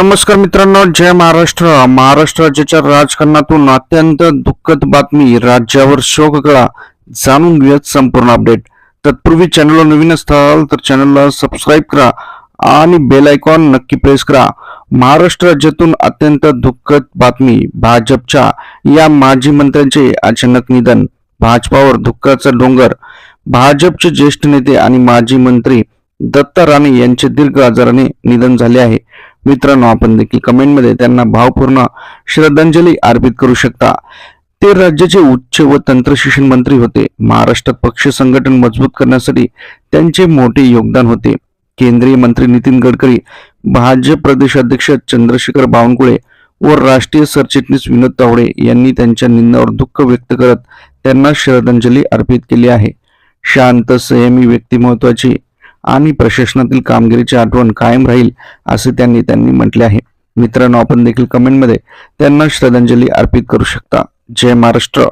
नमस्कार मित्रांनो जय महाराष्ट्र. महाराष्ट्र राज्याच्या राजकारणातून अत्यंत दुःखद बातमी राज्यावर शोककळा जाणून घेऊयात संपूर्ण अपडेट तत्पूर्वी चॅनलला नवीन असताल तर चॅनलला सबस्क्राईब करा आणि बेल आयकॉन नक्की प्रेस करा. महाराष्ट्र राज्यातून अत्यंत दुःखद बातमी भाजपच्या या माजी मंत्र्यांचे अचानक निधन भाजपावर दुःखाचा डोंगर. भाजपचे ज्येष्ठ नेते आणि माजी मंत्री दत्ता राणे यांचे दीर्घ आजाराने निधन झाले आहे. मित्रांनो आपण देखील कमेंटमध्ये त्यांना भावपूर्ण श्रद्धांजली अर्पित करू शकता. ते राज्याचे उच्च व तंत्र शिक्षण मंत्री होते. महाराष्ट्रात पक्ष संघटन मजबूत करण्यासाठी त्यांचे मोठे योगदान होते. केंद्रीय मंत्री नितीन गडकरी भाजप प्रदेशाध्यक्ष चंद्रशेखर बावनकुळे व राष्ट्रीय सरचिटणीस विनोद तावडे यांनी त्यांच्या निंदावर दुःख व्यक्त करत त्यांना श्रद्धांजली अर्पित केली आहे. शांत संयमी व्यक्तिमत्वाची आणि प्रशासनातील कामगिरीची आठवण कायम राहील असे त्यांनी त्यांनी म्हटले आहे. मित्रांनो आपण देखील कमेंटमध्ये त्यांना श्रद्धांजली अर्पित करू शकता. जय महाराष्ट्र.